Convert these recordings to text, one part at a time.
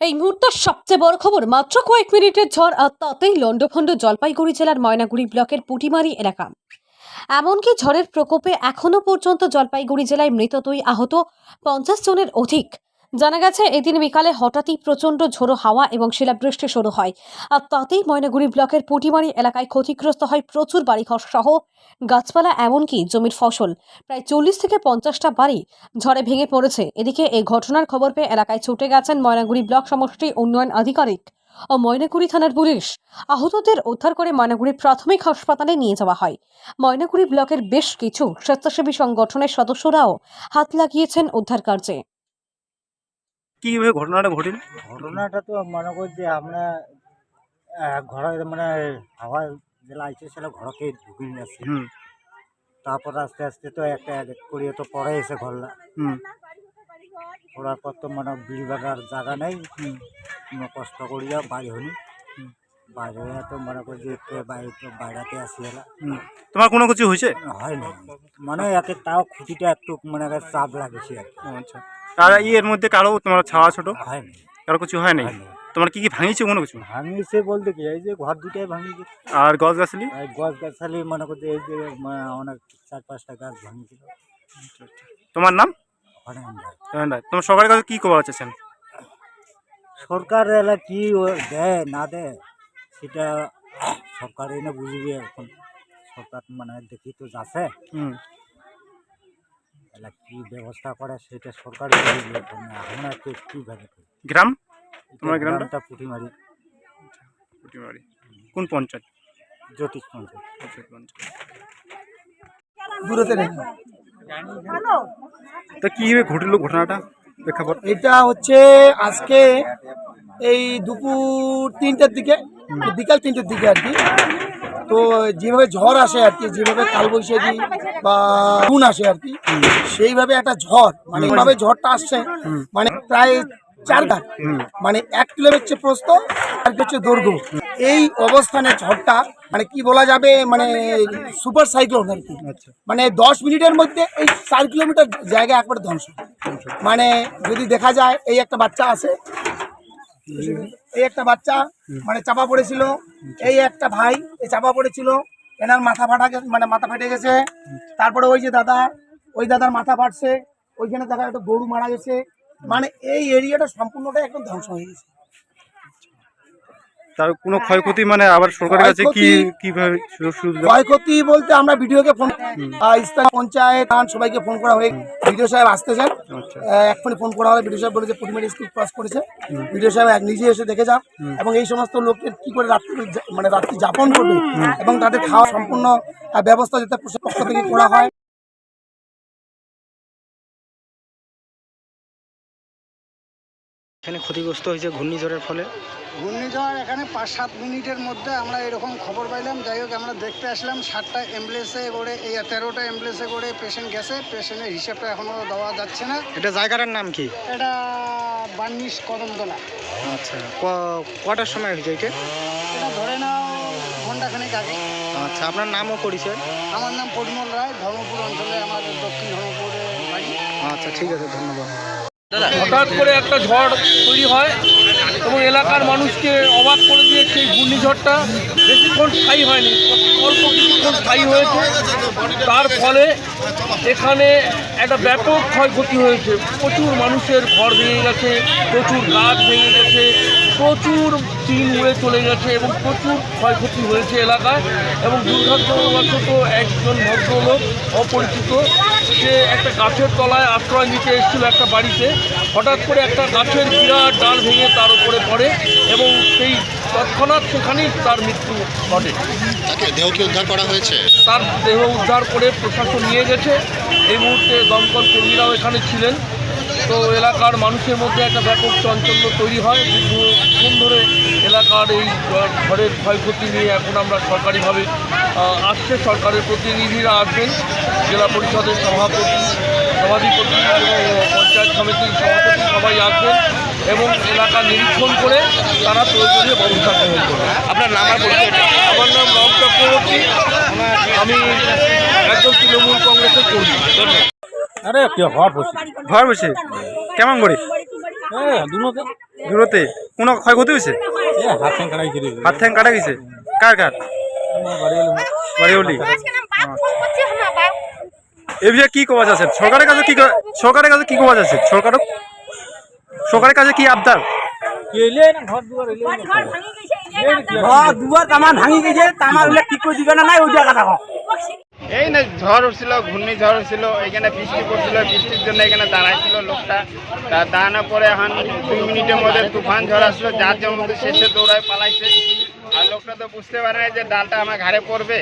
এই মুহূর্তে সবচেয়ে বড় খবর মাত্র কয়েক মিনিটের ঝড় আর তাতেই লন্ডভণ্ড জলপাইগুড়ি জেলার ময়নাগুড়ি ব্লকের পুটিমারি এলাকা। এমনকি ঝড়ের প্রকোপে এখনও পর্যন্ত জলপাইগুড়ি জেলায় মৃত দুই আহত পঞ্চাশ জনের অধিক। জানা গেছে, এদিন বিকালে হঠাৎই প্রচণ্ড ঝোড়ো হাওয়া এবং শিলাবৃষ্টি শুরু হয়। আর তাতেই ময়নাগুড়ি ব্লকের পুটিমারি এলাকায় ক্ষতিগ্রস্ত হয় প্রচুর বাড়িঘর সহ গাছপালা, এমনকি জমির ফসল। প্রায় চল্লিশ থেকে পঞ্চাশটা বাড়ি ঝড়ে ভেঙে পড়েছে। এদিকে এই ঘটনার খবর পেয়ে এলাকায় ছুটে গেছেন ময়নাগুড়ি ব্লক সমষ্টি উন্নয়ন আধিকারিক ও ময়নাগুড়ি থানার পুলিশ। আহতদের উদ্ধার করে ময়নাগুড়ি প্রাথমিক হাসপাতালে নিয়ে যাওয়া হয়। ময়নাগুড়ি ব্লকের বেশ কিছু স্বেচ্ছাসেবী সংগঠনের সদস্যরাও হাত লাগিয়েছেন উদ্ধার কার্যে। কীভাবে ঘটনাটা ঘটিল ঘটনাটা তো মনে করি যে আমরা ঘরে মানে হাওয়া জেলা আইছে সেটা ঘরকে ঢুকিয়ে নিয়ে আসছি। তারপর আস্তে আস্তে তো একটা এক করিয়ে তো পরে এসে ঘরলা হুম। পড়ার পর তো মানে বিড়ি বাগার জায়গা নেই। কোনো কষ্ট করিয়া বাড়ি হনি বাইরে তো মনে করি যে একটু বাইরে তো বাইরাতে আসি এলা। তোমার কোনো কিছু হয়েছে? হয় না মানে একে তাও খুঁটিটা একটু মানে চাপ লাগেছে আর আচ্ছা। আর ই এর মধ্যে কারও তোমার ছাওয়া ছোট? কারও কিছু হয় নাই। তোমার কি কি ভাঙিয়েছে কোনো কিছু ভাঙিয়েছে বলতে কি এই যে ঘর দুটাই ভাঙিয়েছে আর গছ গাছলি? গাছ গাছালি মনে করতে এই যে অনেক চার পাঁচটা গাছ ভাঙিয়েছিল তোমার নাম? তোমার সরকারের কাছে কি খবর চাচ্ছেন সরকার এলা কি দেয় না দেয় সেটা সরকার এনে বুঝবি এখন। সরকার মানে দেখি তো যাচ্ছে। এলা কি ব্যবস্থা করে সেটা সরকার আমরা তো কীভাবে করি গ্রাম? তোমার গ্রামটা? পুঁটিমারি। পুটিমারি। কোন পঞ্চায়েত? জ্যোতিষ পঞ্চায়েত। পঞ্চায়েত পঞ্চায়েত। দূরতে রেখে তা কীভাবে ঘটিল ঘটনাটা? প্রেক্ষাপট। এটা হচ্ছে আজকে এই দুপুর তিনটের দিকে বিকাল তিনটের দিকে আর কি। তো যেভাবে ঝড় আসে আর কি যেভাবে কালবৈশাখী বা গুণ আসে আর কি সেইভাবে একটা ঝড় মানে এইভাবে ঝড়টা আসছে মানে প্রায় চার ঘাট মানে এক কিলোমিটার হচ্ছে প্রস্থ আর হচ্ছে দৈর্ঘ্য এই অবস্থানে ঝড়টা মানে কি বলা যাবে মানে সুপার সাইক্লোন আর কি। আচ্ছা। মানে দশ মিনিটের মধ্যে এই চার কিলোমিটার জায়গা একবার ধ্বংস। মানে যদি দেখা যায় এই একটা বাচ্চা আছে এই একটা বাচ্চা মানে চাপা পড়েছিল। এই একটা ভাই, এই চাপা পড়েছিল। এনার মাথা ফাটা মানে মাথা ফেটে গেছে। তারপরে ওই যে দাদা, ওই দাদার মাথা ফাটছে। ওইখানে দেখা একটা গরু মারা গেছে। মানে এই এরিয়াটা সম্পূর্ণটা একদম ধ্বংস হয়ে গেছে। তার কোনো ক্ষয়ক্ষতি মানে আবার সরকারের কাছে কি কীভাবে ক্ষয়ক্ষতি বলতে আমরা ভিডিওকে ফোন স্থানীয় পঞ্চায়েত আন সবাইকে ফোন করা হয়ে ভিডিও সাহেব আসতেছেন। আচ্ছা। এক্ষুনি ফোন করা হলে ভিডিও সাহেব বলেছে পুটিমারি স্কুল ক্রস করেছে। ভিডিও সাহেব নিজে এসে দেখে যান এবং এই সমস্ত লোকের কি করে রাত্রি মানে রাত্রি যাপন করবে এবং তাদের খাওয়া সম্পূর্ণ ব্যবস্থা যাতে পক্ষ থেকে করা হয়। এখানে ক্ষতিগ্রস্ত হয়েছে ঘূর্ণিঝড়ের ফলে? ঘূর্ণিঝড় এখানে পাঁচ সাত মিনিটের মধ্যে আমরা এরকম খবর পাইলাম। যাই হোক আমরা দেখতে আসলাম সাতটা অ্যাম্বুলেন্সে করে এই তেরোটা অ্যাম্বুলেন্সে করে পেশেন্ট গেছে। পেশেন্টের হিসাবটা এখনও দেওয়া যাচ্ছে না। এটা জায়গাটার নাম কি? এটা বার্নিশ কদমতলা। আচ্ছা কটার সময় হয়েছে এটা এটা ধরে নাও ঘন্টাখানেক আগে। আচ্ছা আপনার নামও পরিচয়? আমার নাম পরিমল রায় ধর্মপুর অঞ্চলে আমার দক্ষিণ ধর্মপুরে বাড়ি। আচ্ছা ঠিক আছে ধন্যবাদ। হঠাৎ করে একটা ঝড় তৈরি হয় এবং এলাকার মানুষকে অবাক করে দিয়ে সেই ঘূর্ণিঝড়টা। বেশিক্ষণ স্থায়ী হয়নি, অল্প কিছুক্ষণ স্থায়ী হয়েছে। তার ফলে এখানে একটা ব্যাপক ক্ষয়ক্ষতি হয়েছে। প্রচুর মানুষের ঘর ভেঙে গেছে, প্রচুর গাছ ভেঙে গেছে, প্রচুর টিন উড়ে চলে গেছে এবং প্রচুর ক্ষয়ক্ষতি হয়েছে এলাকায় এবং দুর্ভাগ্যবশত একজন ভদ্রলোক অপরিচিত সে একটা গাছের তলায় আশ্রয় নিতে এসেছিল একটা বাড়িতে হঠাৎ করে একটা গাছের বিরাট ডাল ভেঙে তার উপরে পড়ে এবং সেই তৎক্ষণাৎ সেখানেই তার মৃত্যু ঘটে। তাকে দেহকে উদ্ধার করা হয়েছে? তার দেহ উদ্ধার করে প্রশাসন নিয়ে গেছে। এই মুহূর্তে দমকল কর্মীরাও এখানে ছিলেন। তো এলাকার মানুষের মধ্যে একটা ব্যাপক চাঞ্চল্য তৈরি হয়। দীর্ঘক্ষণ ধরে এলাকার এই ঘরের ক্ষয়ক্ষতি নিয়ে এখন আমরা সরকারিভাবে আসছে। সরকারের প্রতিনিধিরা আসবেন। জেলা পরিষদের সভাপতি সভাধিপতি এবং পঞ্চায়েত সমিতির সভাপতি সবাই আসবেন এবং এলাকা নিরীক্ষণ করে তারা প্রয়োজনীয় ব্যবস্থা গ্রহণ করবে আপনার নাম আর পরিচয় আমার নাম রাম চক্রবর্তী। আমি একজন তৃণমূল কংগ্রেসের কর্মী। আরে কি হওয়ার বসে। ঘর বসে? কেমন করে হ্যাঁ দুটো দূরতে কোনো ক্ষয়ক্ষতি হয়েছে? হাত ঠ্যাং কাটা গেছে কার কার? বাড়িওলি এই বিষয়ে কি কওয়া যাচ্ছে? সরকারের কাছে কি ক- সরকারের কাছে কি কওয়া যাচ্ছে? সরকার সরকারের কাছে কি আবদার? দুবার তামার ভাঙি গেছে তামার হলে ঠিক করে দিবে না নাই ওই জায়গা এই না ঝড় উঠছিল ঘূর্ণি ঝড় উঠছিল এখানে বৃষ্টি পড়ছিল বৃষ্টির জন্য এখানে দাঁড়াইছিল লোকটা। তা দাঁড়ানোর পরে এখন দুই মিনিটের মধ্যে তুফান ঝড় আসলো যার শেষে দৌড়ায় পালাইছে। আর লোকটা তো বুঝতে পারে না যে ডালটা আমার ঘাড়ে পড়বে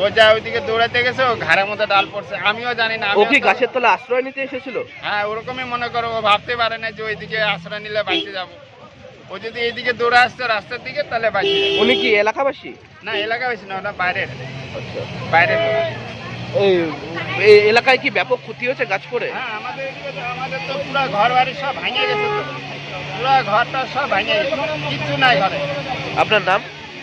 ও যা ওইদিকে দৌড়াতে গেছে ও ঘাড়ের মধ্যে ডাল পড়ছে আমিও জানি না ও কি গাছের তলা আশ্রয় নিতে এসেছিল? হ্যাঁ ওরকমই মনে করো ও ভাবতে পারে না যে ওইদিকে আশ্রয় নিলে বাঁচতে যাব। ও যদি এইদিকে দৌড়ে আসতো রাস্তার দিকে তাহলে বাঁচি উনি কি এলাকাবাসী? না এলাকাবাসী না ওটা বাইরের। বাইরের এই এই এলাকায় কি ব্যাপক ক্ষতি হয়েছে গাছ পড়ে? হ্যাঁ আমাদের এদিকে আমাদের তো পুরো ঘর বাড়ি সব ভাঙে গেছে তো। পুরো ঘরটা সব ভাঙে গেছে। কিচ্ছু নাই ঘরে। আপনার নাম?